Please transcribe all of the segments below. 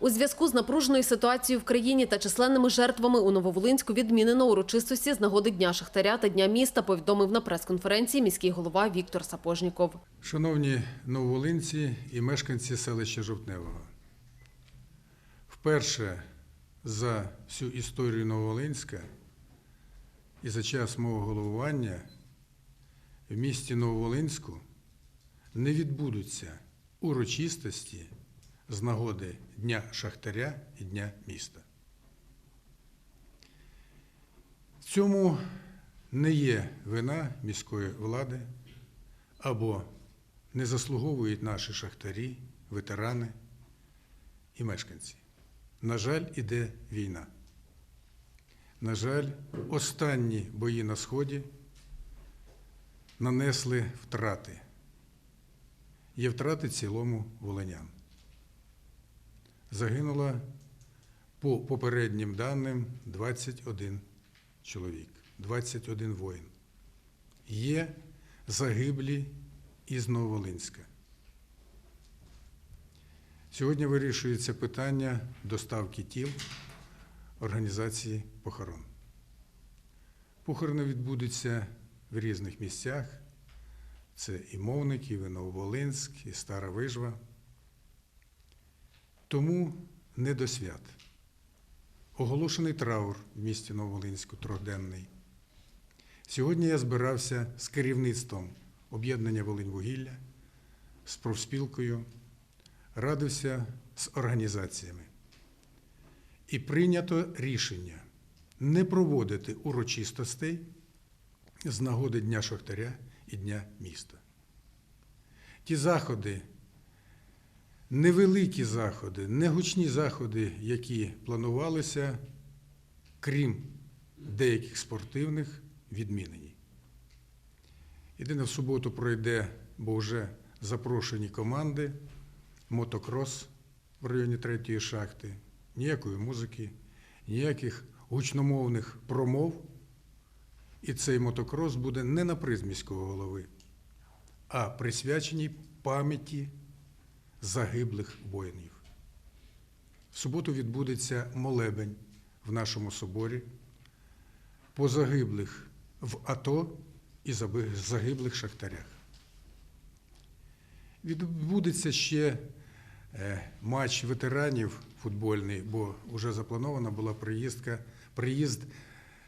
У зв'язку з напруженою ситуацією в країні та численними жертвами у Нововолинську відмінено урочистості з нагоди Дня Шахтаря та Дня міста, повідомив на прес-конференції міський голова Віктор Сапожніков. Шановні нововолинці і мешканці селища Жовтневого, вперше за всю історію Нововолинська і за час мого головування в місті Нововолинську не відбудуться урочистості з нагоди Дня Шахтаря і Дня міста. Цьому не є вина міської влади або не заслуговують наші шахтарі, ветерани і мешканці. На жаль, іде війна. На жаль, останні бої на Сході нанесли втрати. Є втрати цілому волинян. Загинуло по попереднім даним 21 чоловік, 21 воїн. Є загиблі із Нововолинська. Сьогодні вирішується питання доставки тіл організації похорон. Похорони відбудуться в різних місцях. Це і Мовників, і Нововолинськ, і Стара Вижва. Тому не до свят. Оголошений траур в місті Нововолинську трьохденний. Сьогодні я збирався з керівництвом об'єднання Волиньвугілля, з профспілкою, радився з організаціями. І прийнято рішення не проводити урочистостей з нагоди Дня Шахтаря і Дня міста. Ті заходи, невеликі заходи, негучні заходи, які планувалися, крім деяких спортивних, відмінені. Єдине в суботу пройде, бо вже запрошені команди, мотокрос в районі третьої шахти, ніякої музики, ніяких гучномовних промов. І цей мотокрос буде не на приз міського голови, а присвяченій пам'яті загиблих воїнів. В суботу відбудеться молебень в нашому соборі по загиблих в АТО і загиблих шахтарях. Відбудеться ще е, матч ветеранів футбольний, бо вже запланована була приїздка, приїзд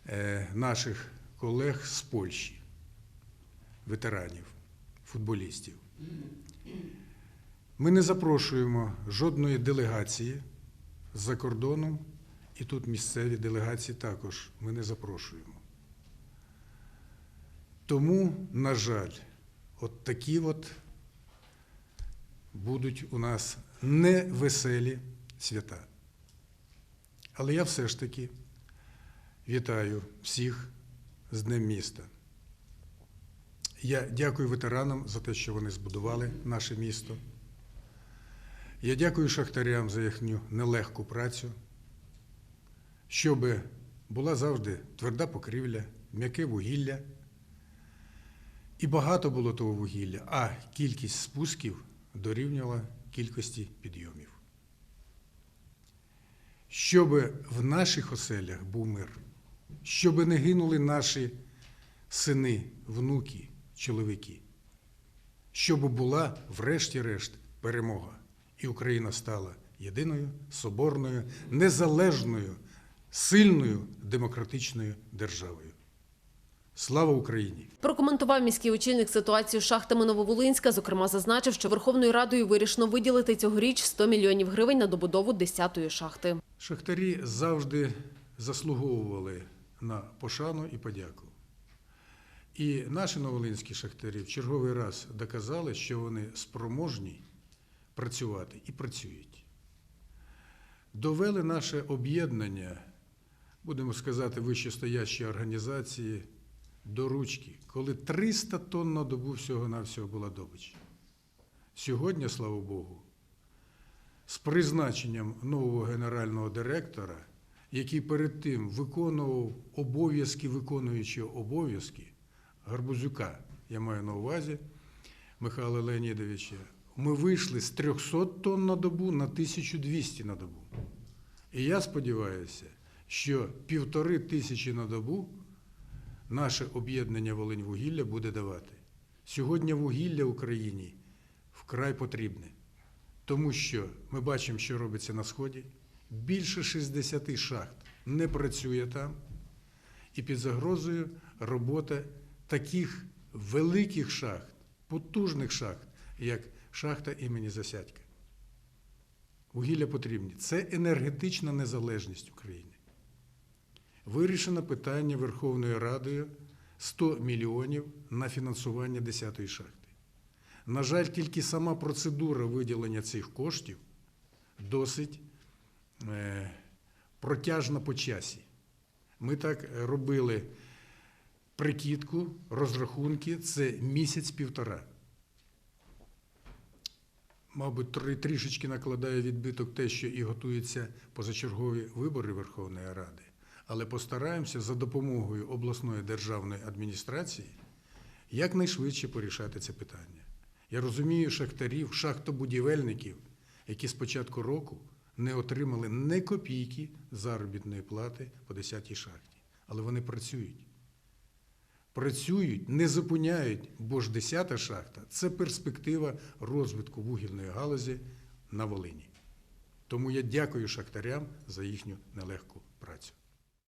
е, наших колег з Польщі, ветеранів, футболістів. Ми не запрошуємо жодної делегації з-за кордону, і тут місцеві делегації також ми не запрошуємо. Тому, на жаль, от такі от будуть у нас невеселі свята. Але я все ж таки вітаю всіх з Днем міста. Я дякую ветеранам за те, що вони збудували наше місто. Я дякую шахтарям за їхню нелегку працю, щоб була завжди тверда покрівля, м'яке вугілля. І багато було того вугілля, а кількість спусків дорівнювала кількості підйомів. Щоб в наших оселях був мир, щоб не гинули наші сини, внуки, чоловіки, щоб була, врешті-решт, перемога, і Україна стала єдиною, соборною, незалежною, сильною демократичною державою. Слава Україні! Прокоментував міський очільник ситуацію з шахтами Нововолинська. Зокрема, зазначив, що Верховною Радою вирішено виділити цьогоріч 100 мільйонів гривень на добудову 10-ї шахти. Шахтарі завжди заслуговували на пошану і подяку. І наші новолинські шахтарі в черговий раз доказали, що вони спроможні працювати і працюють. Довели наше об'єднання, будемо сказати, вищестоящі організації до ручки, коли 300 тонн на добу всього-навсього була добич. Сьогодні, слава Богу, з призначенням нового генерального директора, який перед тим виконував обов'язки виконуючого обов'язки Гарбузюка, я маю на увазі Михайла Леонідовича, ми вийшли з 300 тонн на добу на 1200 на добу. І я сподіваюся, що півтори тисячі на добу наше об'єднання Волиньвугілля буде давати. Сьогодні вугілля Україні вкрай потрібне, тому що ми бачимо, що робиться на Сході. Більше 60 шахт не працює там, і під загрозою робота таких великих шахт, потужних шахт, як шахта імені Засядька. Вугілля потрібні. Це енергетична незалежність України. Вирішено питання Верховною Радою 100 мільйонів на фінансування 10-ї шахти. На жаль, тільки сама процедура виділення цих коштів досить е, протяжна по часі. Ми так робили прикидку, розрахунки це місяць-півтора. Мабуть, трішечки накладає відбиток те, що і готуються позачергові вибори Верховної Ради, але постараємося за допомогою обласної державної адміністрації якнайшвидше порішати це питання. Я розумію шахтарів, шахтобудівельників, які з початку року не отримали ні копійки заробітної плати по 10-й шахті, але вони працюють. Працюють, не зупиняють, бо ж 10-та шахта це перспектива розвитку вугільної галузі на Волині. Тому я дякую шахтарям за їхню нелегку працю.